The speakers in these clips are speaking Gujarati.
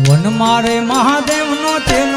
વન મારે મહાદેવનો તેનો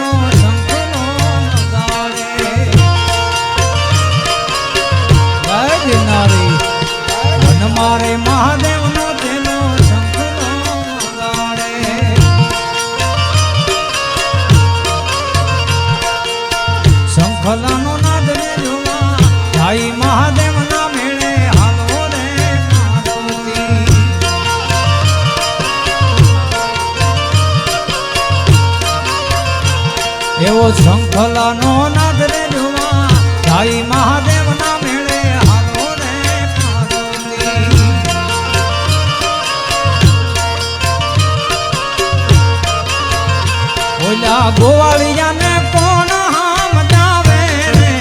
એવો શંખલાનો નાદ રે જોવા ભાઈ મહાદેવના મેળે હાલો રે. ઓલા ગોવાળિયાને કોણ હામ જાવે રે?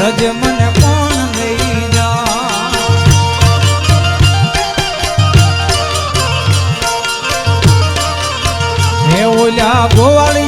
રજ મને કોણ લઈ જા? હે ઓલા ગોવાળિયાને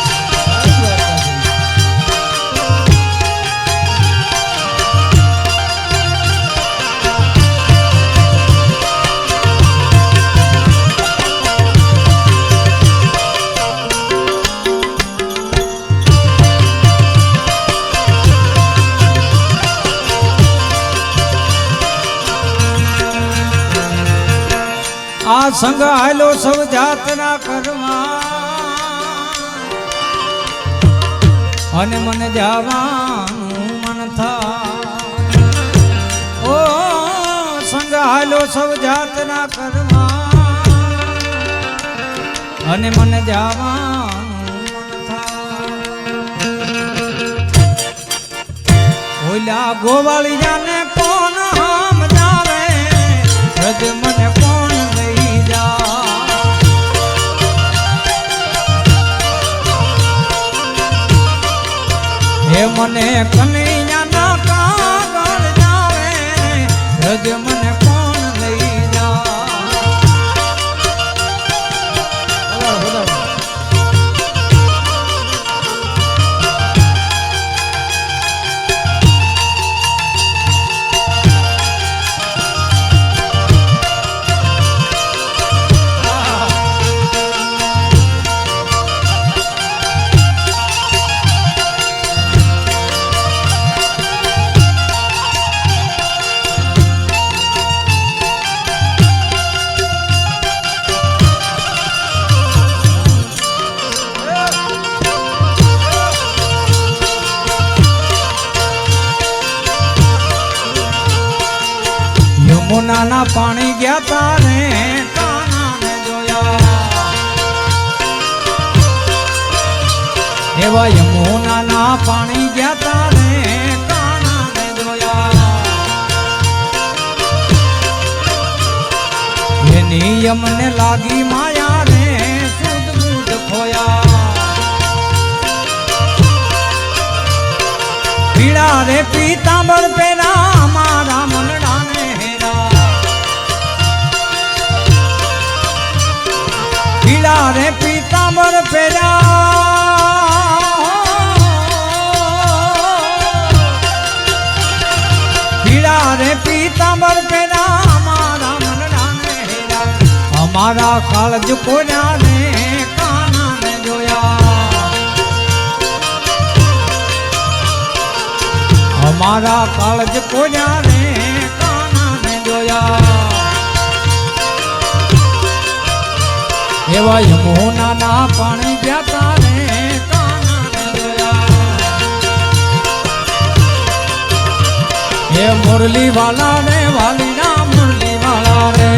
સંગ હાલો સૌ જાતના કરવા અને મને જવાનું મન થા ઓ સંગ હાલો સૌ જાતના કરવા અને મને જવાનું ઓલા ઓલા ગોવાળિયાને કોણ હામ જાવે રજ મને કનૈયાના કાગળ જાવે રજ મને યમુનાના પાણી ગયા તારે. એવા યમુના ના પાણી ગયા તારે. એની યમને લાગી માયા રે. સુધ ખોયા. પીડા રે પીતાંબર પેરા પીતાંબર ફેરા. રે પીતાંબર પેરા મારા મનડાને હેરા. અમારા કાળજ કોર્યા ને કાનાને જોયા. અમારા કાળજ કોર્યા રે કાનાને જોયા. એવા યમુનાના પાણી ગયા રે કાનાને જોયા એ મુરલી વાલા રે વાલીના મુરલી વાલા રે.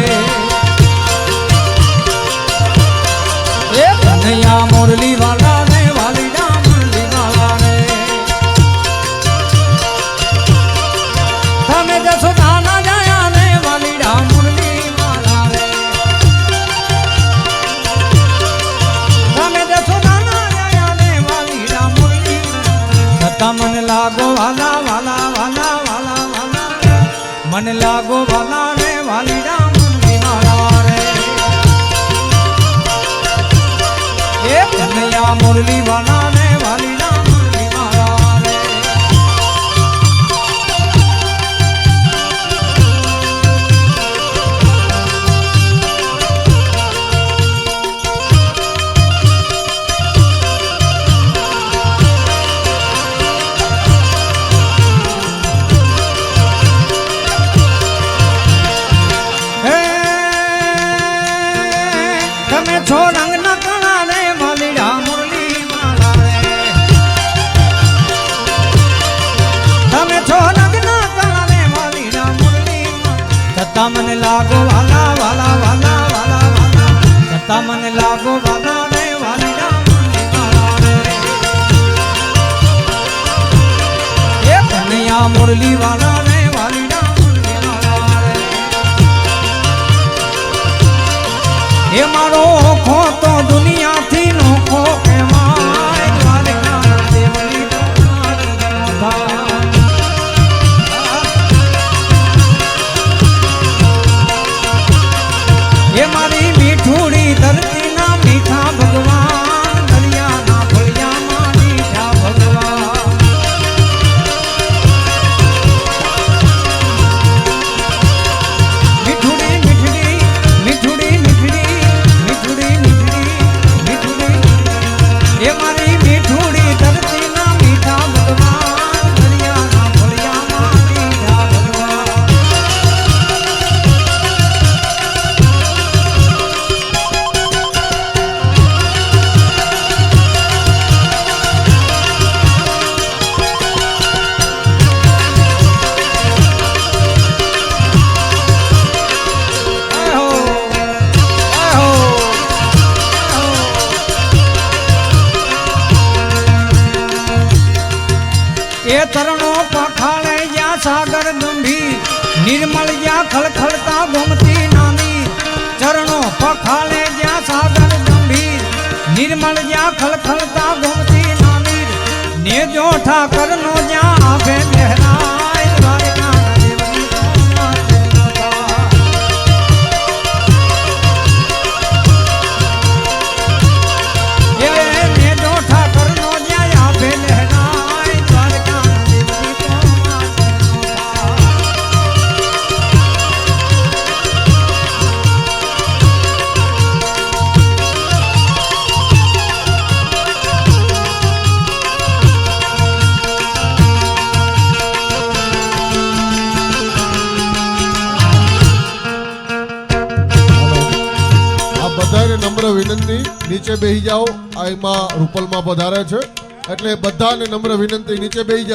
છો રંગના કણા રે વાલીડા મુરલી માળા રે તમે છો રંગના કણા રે વાલીડા મુરલી. છતાં મને લાગો વાલા વાલા વાલા વાલા વાલા. છતાં મને લાગો વાલા રે વાલીડા મુરલી માળા રે એ કનૈયા મુરલી વાલા એ મારો ઓખો તો દુનિયાથી નોખો. એ તરણો પખાળે જ્યાં સાગર દુંભી નિર્મળ જ્યાં ખળખળતા ગોમતી નામી ચરણો પખાળે જ્યાં સાગર દુંભી નિર્મળ જ્યાં ખળખળતા ગોમતી નામી ને જો ઠાકર નો જ્યાં વિનંતી, નીચે બેસી જાઓ. આ એમાં રૂપલમાં પધારે છે. એટલે બધાને નમ્ર વિનંતી, નીચે બેસી જાઓ.